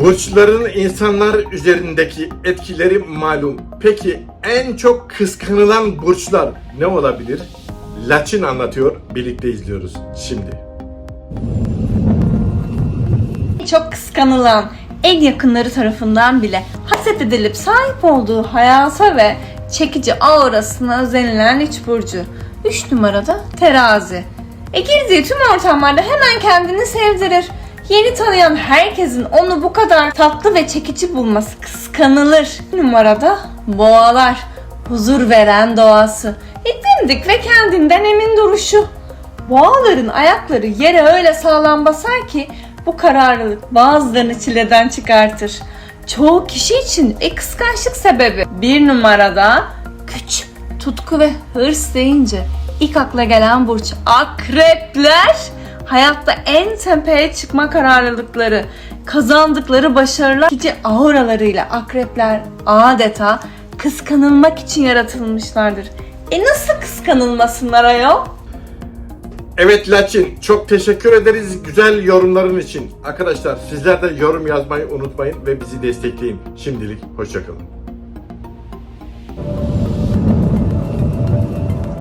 Burçların insanlar üzerindeki etkileri malum. Peki en çok kıskanılan burçlar ne olabilir? Laçin anlatıyor, birlikte izliyoruz şimdi. Çok kıskanılan, en yakınları tarafından bile haset edilip sahip olduğu hayata ve çekici aurasına özenilen iç burcu. 3 numarada terazi. E girdiği tüm ortamlarda hemen kendini sevdirir. Yeni tanıyan herkesin onu bu kadar tatlı ve çekici bulması kıskanılır. Numarada boğalar. Huzur veren doğası. Dimdik ve kendinden emin duruşu. Boğaların ayakları yere öyle sağlam basar ki bu kararlılık bazılarını çileden çıkartır. Çoğu kişi için e kıskançlık sebebi. Bir numarada güç, tutku ve hırs deyince ilk akla gelen burç akrepler. Hayatta en tepeye çıkma kararlılıkları, kazandıkları başarılar, çekici auralarıyla akrepler adeta kıskanılmak için yaratılmışlardır. E nasıl kıskanılmasınlar ayol? Evet Laçin, çok teşekkür ederiz güzel yorumların için. Arkadaşlar sizler de yorum yazmayı unutmayın ve bizi destekleyin. Şimdilik hoşçakalın.